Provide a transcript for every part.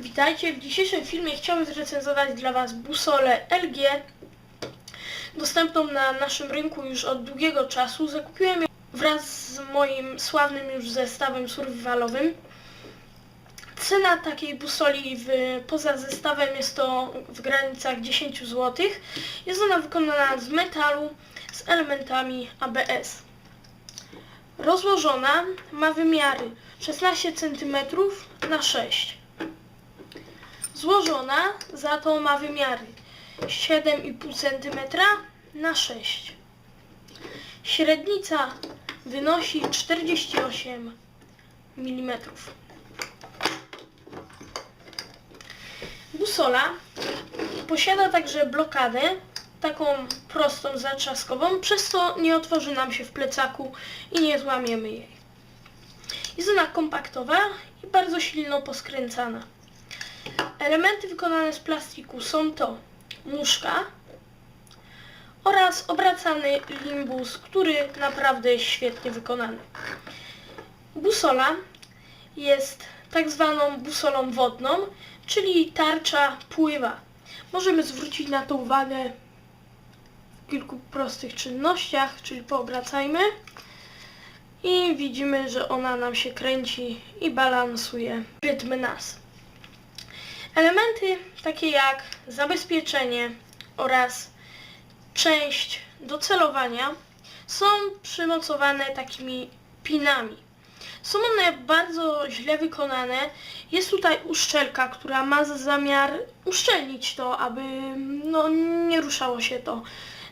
Witajcie, w dzisiejszym filmie chciałbym zrecenzować dla Was busolę LG dostępną na naszym rynku już od długiego czasu. Zakupiłem ją wraz z moim sławnym już zestawem survivalowym. Cena takiej busoli w, poza zestawem jest to w granicach 10 zł. Jest ona wykonana z metalu z elementami ABS. Rozłożona ma wymiary 16 cm na 6 Złożona za to ma wymiary 7,5 cm na 6 Średnica wynosi 48 mm. Busola posiada także blokadę, taką prostą, zatrzaskową, przez co nie otworzy nam się w plecaku i nie złamiemy jej. Jest ona kompaktowa i bardzo silno poskręcana. Elementy wykonane z plastiku są to muszka oraz obracany limbus, który naprawdę jest świetnie wykonany. Busola jest tak zwaną busolą wodną, czyli tarcza pływa. Możemy zwrócić na to uwagę w kilku prostych czynnościach, czyli poobracajmy i widzimy, że ona nam się kręci i balansuje rytm nas. Elementy takie jak zabezpieczenie oraz część do celowania są przymocowane takimi pinami. Są one bardzo źle wykonane. Jest tutaj uszczelka, która ma za zamiar uszczelnić to, aby no, nie ruszało się to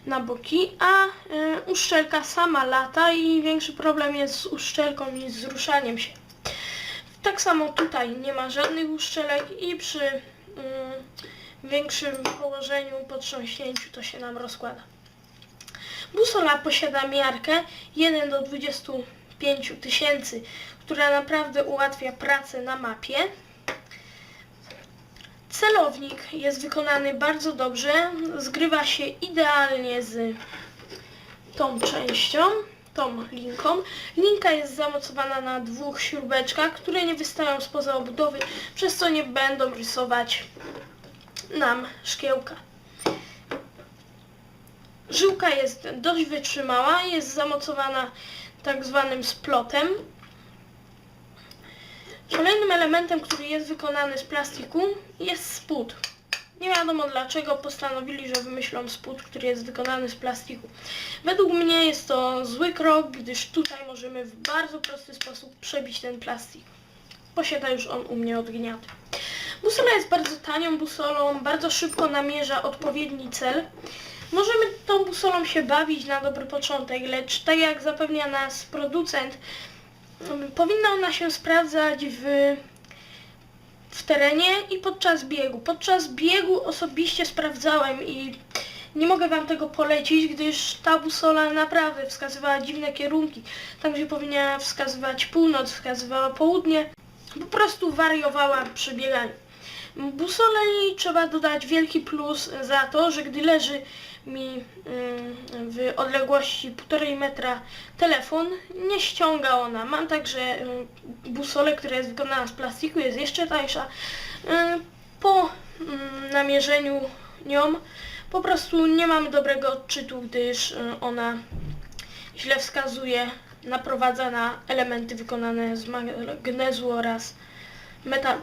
na boki, a y, uszczelka sama lata i większy problem jest z uszczelką niż z ruszaniem się. Tak samo tutaj nie ma żadnych uszczelek i przy mm, większym położeniu, potrząśnięciu to się nam rozkłada. Busola posiada miarkę 1 do 25 tysięcy, która naprawdę ułatwia pracę na mapie. Celownik jest wykonany bardzo dobrze, zgrywa się idealnie z tą częścią, tą linką. Linka jest zamocowana na dwóch śrubeczkach, które nie wystają spoza obudowy, przez co nie będą rysować nam szkiełka. Żyłka jest dość wytrzymała, jest zamocowana tak zwanym splotem. Kolejnym elementem, który jest wykonany z plastiku jest spód. Nie wiadomo dlaczego postanowili, że wymyślą spód, który jest wykonany z plastiku. Według mnie jest to zły krok, gdyż tutaj możemy w bardzo prosty sposób przebić ten plastik. Posiada już on u mnie od gniaty. Busola jest bardzo tanią busolą, bardzo szybko namierza odpowiedni cel. Możemy tą busolą się bawić na dobry początek, lecz tak jak zapewnia nas producent, powinna ona się sprawdzać w, w terenie i podczas biegu. Podczas biegu osobiście sprawdzałem i nie mogę Wam tego polecić, gdyż ta busola naprawdę wskazywała dziwne kierunki. Tam, gdzie powinna wskazywać północ, wskazywała południe. Po prostu wariowała przy bieganiu. Busolej trzeba dodać wielki plus za to, że gdy leży mi ym, w odległości 1,5 metra telefon, nie ściąga ona. Mam także ym, busolę, która jest wykonana z plastiku, jest jeszcze tańsza. Ym, Po namierzeniu nią po prostu nie mamy dobrego odczytu, gdyż ona źle wskazuje, naprowadza na elementy wykonane z magnezu oraz metalu.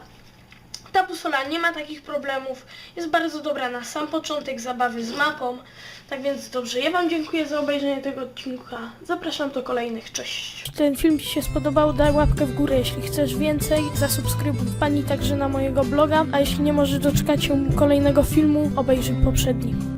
Ta busola nie ma takich problemów, jest bardzo dobra na sam początek zabawy z mapą. Tak więc dobrze, ja Wam dziękuję za obejrzenie tego odcinka. Zapraszam do kolejnych, cześć. Jeśli ten film Ci się spodobał, daj łapkę w górę. Jeśli chcesz więcej, zasubskrybuj pani także na mojego bloga. A jeśli nie możesz doczekać się kolejnego filmu, obejrzyj poprzedni.